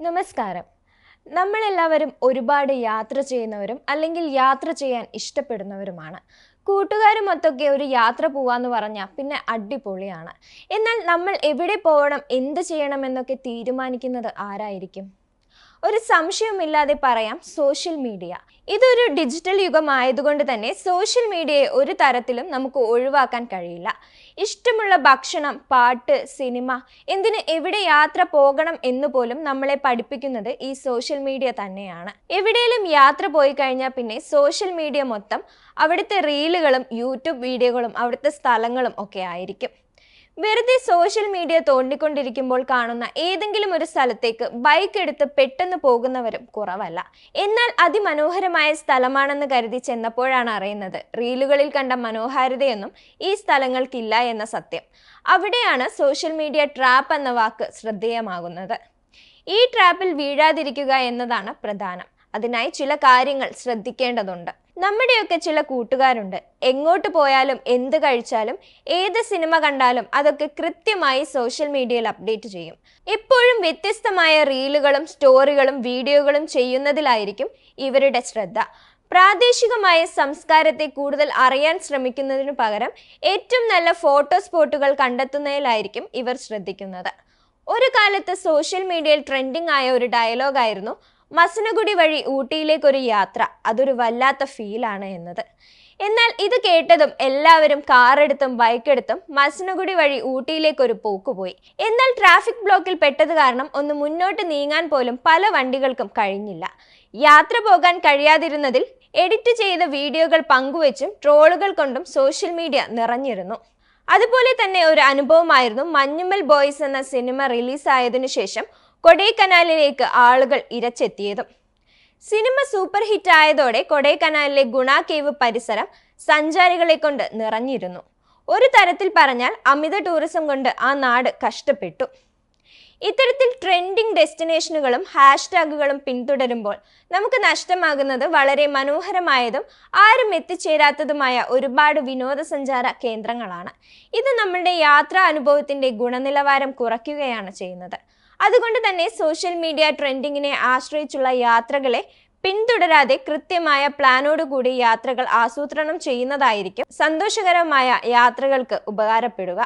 നമസ്കാരം. നമ്മളെല്ലാവരും ഒരുപാട് യാത്ര ചെയ്യുന്നവരും അല്ലെങ്കിൽ യാത്ര ചെയ്യാൻ ഇഷ്ടപ്പെടുന്നവരുമാണ്. കൂട്ടുകാരുമൊത്തൊക്കെ ഒരു യാത്ര പോവാന്ന് പറഞ്ഞാൽ പിന്നെ അടിപൊളിയാണ്. എന്നാൽ നമ്മൾ എവിടെ പോകണം എന്ത് ചെയ്യണം എന്നൊക്കെ തീരുമാനിക്കുന്നത് ആരായിരിക്കും? ഒരു സംശയവുമില്ലാതെ പറയാം സോഷ്യൽ മീഡിയ ഇതൊരു ഡിജിറ്റൽ യുഗമായതുകൊണ്ട് തന്നെ സോഷ്യൽ മീഡിയയെ ഒരു തരത്തിലും നമുക്ക് ഒഴിവാക്കാൻ കഴിയില്ല. ഇഷ്ടമുള്ള ഭക്ഷണം പാട്ട് സിനിമ എന്തിന് എവിടെ യാത്ര പോകണം എന്ന് പോലും നമ്മളെ പഠിപ്പിക്കുന്നത് ഈ സോഷ്യൽ മീഡിയ തന്നെയാണ്. എവിടെയെങ്കിലും യാത്ര പോയി കഴിഞ്ഞാൽ പിന്നെ സോഷ്യൽ മീഡിയ മൊത്തം അവിടുത്തെ റീലുകളും യൂട്യൂബ് വീഡിയോകളും അവിടുത്തെ സ്ഥലങ്ങളും ഒക്കെ ആയിരിക്കും. വെറുതെ സോഷ്യൽ മീഡിയ തോണ്ടിക്കൊണ്ടിരിക്കുമ്പോൾ കാണുന്ന ഏതെങ്കിലും ഒരു സ്ഥലത്തേക്ക് ബൈക്ക് എടുത്ത് പെട്ടെന്ന് പോകുന്നവരും കുറവല്ല. എന്നാൽ അതിമനോഹരമായ സ്ഥലമാണെന്ന് കരുതി ചെന്നപ്പോഴാണ് അറിയുന്നത്. റീലുകളിൽ കണ്ട മനോഹാരിതയൊന്നും ഈ സ്ഥലങ്ങൾക്കില്ല എന്ന സത്യം. അവിടെയാണ് സോഷ്യൽ മീഡിയ ട്രാപ്പ് എന്ന വാക്ക് ശ്രദ്ധേയമാകുന്നത്. ഈ ട്രാപ്പിൽ വീഴാതിരിക്കുക എന്നതാണ് പ്രധാനം. അതിനായി ചില കാര്യങ്ങൾ ശ്രദ്ധിക്കേണ്ടതുണ്ട്. നമ്മുടെയൊക്കെ ചില കൂട്ടുകാരുണ്ട്. എങ്ങോട്ട് പോയാലും എന്ത് കഴിച്ചാലും ഏത് സിനിമ കണ്ടാലും അതൊക്കെ കൃത്യമായി സോഷ്യൽ മീഡിയയിൽ അപ്ഡേറ്റ് ചെയ്യും. എപ്പോഴും വ്യത്യസ്തമായ റീലുകളും സ്റ്റോറികളും വീഡിയോകളും ചെയ്യുന്നതിലായിരിക്കും ഇവരുടെ ശ്രദ്ധ. പ്രാദേശികമായ സംസ്കാരത്തെ കൂടുതൽ അറിയാൻ ശ്രമിക്കുന്നതിനു പകരം ഏറ്റവും നല്ല ഫോട്ടോ സ്പോട്ടുകൾ കണ്ടെത്തുന്നതിലായിരിക്കും ഇവർ ശ്രദ്ധിക്കുന്നത്. ഒരു കാലത്ത് സോഷ്യൽ മീഡിയയിൽ ട്രെൻഡിംഗ് ആയ ഒരു ഡയലോഗായിരുന്നു മസനഗുഡി വഴി ഊട്ടിയിലേക്കൊരു യാത്ര. അതൊരു വല്ലാത്ത ഫീലാണ് എന്നത്. എന്നാൽ ഇത് കേട്ടതും എല്ലാവരും കാറെടുത്തും ബൈക്കെടുത്തും മസനഗുഡി വഴി ഊട്ടിയിലേക്കൊരു പോക്ക് പോയി. എന്നാൽ ട്രാഫിക് ബ്ലോക്കിൽ പെട്ടത് കാരണം ഒന്ന് മുന്നോട്ട് നീങ്ങാൻ പോലും പല വണ്ടികൾക്കും കഴിഞ്ഞില്ല. യാത്ര പോകാൻ കഴിയാതിരുന്നതിൽ എഡിറ്റ് ചെയ്ത വീഡിയോകൾ പങ്കുവച്ചും ട്രോളുകൾ കൊണ്ടും സോഷ്യൽ മീഡിയ നിറഞ്ഞിരുന്നു. അതുപോലെ തന്നെ ഒരു അനുഭവമായിരുന്നു മഞ്ഞുമ്മൽ ബോയ്സ് എന്ന സിനിമ റിലീസായതിനു ശേഷം കൊടൈക്കനാലിലേക്ക് ആളുകൾ ഇരച്ചെത്തിയതും. സിനിമ സൂപ്പർ ഹിറ്റ് ആയതോടെ കൊടൈക്കനാലിലെ ഗുണ കേവ് പരിസരം സഞ്ചാരികളെ കൊണ്ട് നിറഞ്ഞിരുന്നു. ഒരു തരത്തിൽ പറഞ്ഞാൽ അമിത ടൂറിസം കൊണ്ട് ആ നാട് കഷ്ടപ്പെട്ടു. ഇത്തരത്തിൽ ട്രെൻഡിങ് ഡെസ്റ്റിനേഷനുകളും ഹാഷ്ടാഗുകളും പിന്തുടരുമ്പോൾ നമുക്ക് നഷ്ടമാകുന്നത് വളരെ മനോഹരമായതും ആരും എത്തിച്ചേരാത്തതുമായ ഒരുപാട് വിനോദസഞ്ചാര കേന്ദ്രങ്ങളാണ്. ഇത് നമ്മളുടെ യാത്രാ അനുഭവത്തിന്റെ ഗുണനിലവാരം കുറയ്ക്കുകയാണ് ചെയ്യുന്നത്. അതുകൊണ്ട് തന്നെ സോഷ്യൽ മീഡിയ ട്രെൻഡിങ്ങിനെ ആശ്രയിച്ചുള്ള യാത്രകളെ പിന്തുടരാതെ കൃത്യമായ പ്ലാനോടുകൂടി യാത്രകൾ ആസൂത്രണം ചെയ്യുന്നതായിരിക്കും സന്തോഷകരമായ യാത്രകൾക്ക് ഉപകാരപ്പെടുക.